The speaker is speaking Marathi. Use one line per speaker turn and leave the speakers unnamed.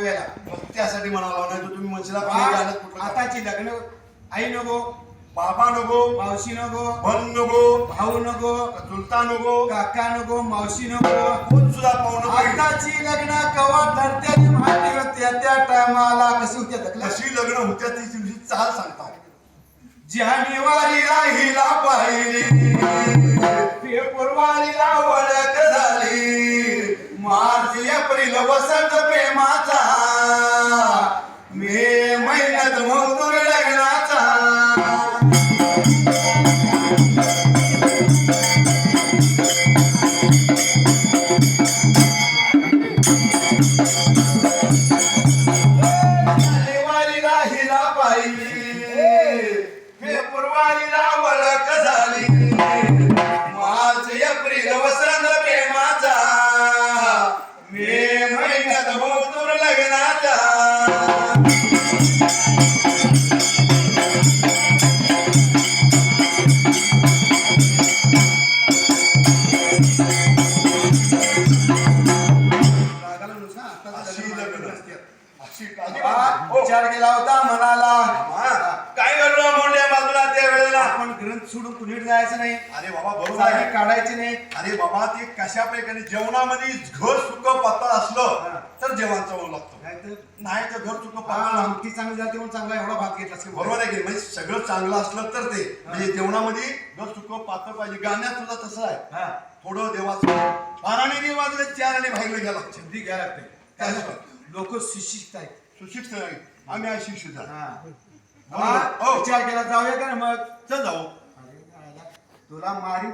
मग त्यासाठी म्हणाला नाही तर तुम्ही म्हणशीला?
आताची लग्न आई नको
बाबा नको
मावशी नको
बन नको
भाऊ नको
चुलता नको
काका नको मावशी नको.
कोण सुद्धा पाहुणं.
आताची लग्न कवा ठरते माहिती होत्या त्या टायमाला कशी होत्या
कशी लग्न होत्या ती दिवशी चाल सांगतात
जानेवारी
राहिला पाहिली फेब्रुवारीला ओळख झाली. मार्च एप्रिल वसंत प्रेमाचा मे महिन्यात मग मधुर लग्नाचा.
विचार केला होता मनाला.
काय घडलं मोठ्या बाजूला त्या वेळेला?
आपण ग्रंथ सोडून जायचं नाही?
अरे बाबा बरोबर
जागे
आहे.
काढायचे नाही.
अरे बाबा ते कशापैकी? जेवणामध्ये घर सुक पातळ
हा.
असलं तर जेवण चव लागतं. नाही तर घर सुक
हा,
पातळ
आमटी चांगली जाते म्हणून चांगला एवढा भात घेतला असेल.
बरोबर आहे की म्हणजे सगळं चांगलं असलं तर ते. म्हणजे जेवणामध्ये घर सुक पातळ पाहिजे. गाण्यात सुद्धा तसं आहे.
हा.
थोडं देवाचं बाराने बी वाजले चार आणि घ्यायला लागते.
सिद्धी घ्या लागते. लोक सुशिक्षित आहेत.
सुशिक्षित आहे आम्ही अशिक्षित आहे
हा.
हो.
हा, विचार केला जाऊया का मग?
चल जाऊ.
अरे, तुला मारी